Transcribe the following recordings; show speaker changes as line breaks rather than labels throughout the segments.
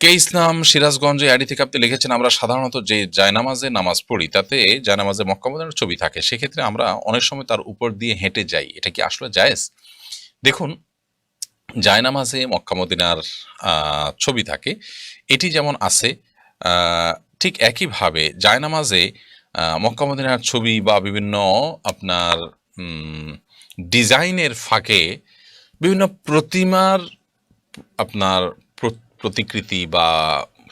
কে ইসলাম সিরাজগঞ্জে থেকে আপনি লিখেছেন, আমরা সাধারণত যে জায়নামাজে নামাজ পড়ি, তাতে জায়নামাজে মক্কামদের ছবি থাকে। সেক্ষেত্রে আমরা অনেক সময় তার উপর দিয়ে হেঁটে যাই। এটা কি আসলে জায়েজ? দেখুন, জায়নামাজে মক্কামদিনার ছবি থাকে। এটি যেমন আছে ঠিক একইভাবে জায়নামাজে মক্কামদিনার ছবি বা বিভিন্ন আপনার ডিজাইনের ফাঁকে বিভিন্ন প্রতিমার আপনার প্রতিকৃতি বা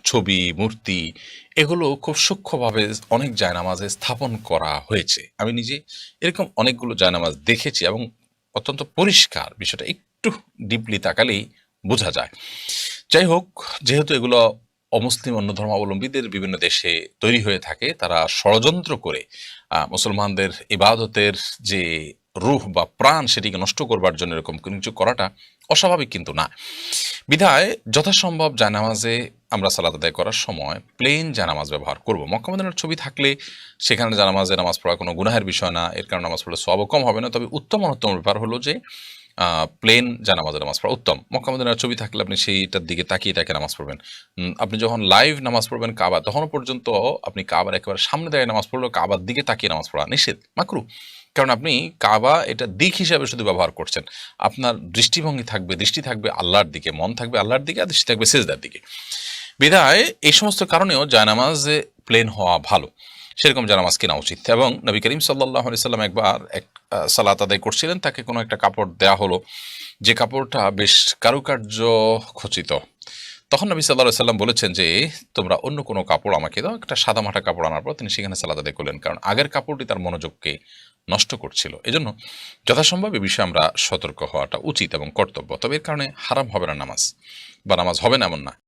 ছবি, মূর্তি, এগুলো খুব সূক্ষ্মভাবে অনেক জায়নামাজে স্থাপন করা হয়েছে। আমি নিজে এরকম অনেকগুলো জায়নামাজ দেখেছি এবং অত্যন্ত পরিষ্কার বিষয়টা একটু ডিপলি তাকালেই বোঝা যায়। যাই হোক, যেহেতু এগুলো অমুসলিম অন্য ধর্মাবলম্বীদের বিভিন্ন দেশে তৈরি হয়ে থাকে, তারা ষড়যন্ত্র করে মুসলমানদের ইবাদতের যে রুহ বা প্রাণ সেটিকে নষ্ট করবার জন্য এরকম কিছু করাটা অস্বাভাবিক কিন্তু না। বিধায় যথাসম্ভব জানামাজে আমরা সালাত আদায় করার সময় প্লেন জানামাজ ব্যবহার করব। মক্কামদিনের ছবি থাকলে সেখানে জানামাজে নামাজ পড়া কোনো গুনাহের বিষয় না, এর কারণে নামাজ পড়লে সব কম হবে না। তবে উত্তম অন্যতম ব্যাপার হলো যে প্লেন জানামাজে নামাজ পড়া উত্তম। মক্কামদিনের ছবি থাকলে আপনি সেইটার দিকে তাকিয়ে তাকে নামাজ পড়বেন। আপনি যখন লাইভ নামাজ পড়বেন কাবা, তখনও পর্যন্ত আপনি কাবার একেবারে সামনে দাঁড়িয়ে নামাজ পড়লেও কাবার দিকে তাকিয়ে নামাজ পড়া নিষেধ, মাকরু। কারণ আপনি কাবা এটা দিক হিসাবে শুধু ব্যবহার করছেন। আপনার দৃষ্টিভঙ্গি থাকবে, দৃষ্টি থাকবে আল্লাহর দিকে, মন থাকবে আল্লাহর দিকে আর দৃষ্টি থাকবে সেজদার দিকে। বিধায় এই সমস্ত কারণেও জায়নামাজে প্লেন হওয়া ভালো। সেরকম জানামাজ কেনা উচিত। এবং নবী করিম সাল্লাহ সাল্লাম একবার এক সালাত আদায় করছিলেন, তাকে কোনো একটা কাপড় দেয়া হলো। যে কাপড়টা বেশ কারুকার্য খচিত। তখন নবী সাল্লাহ সাল্লাম বলেছেন যে তোমরা অন্য কোনো কাপড় আমাকে দাও, একটা সাদা মাঠা কাপড় আনার পর তিনি সেখানে সালাদ আদায় করলেন। কারণ আগের কাপড়টি তার মনোযোগকে নষ্ট করছিল। এজন্য যথাসম্ভব এ বিষয়ে আমরা সতর্ক হওয়াটা উচিত এবং কর্তব্য। তবে এর কারণে হারাম হবে না নামাজ। বা নামাজ হবে না এমন না।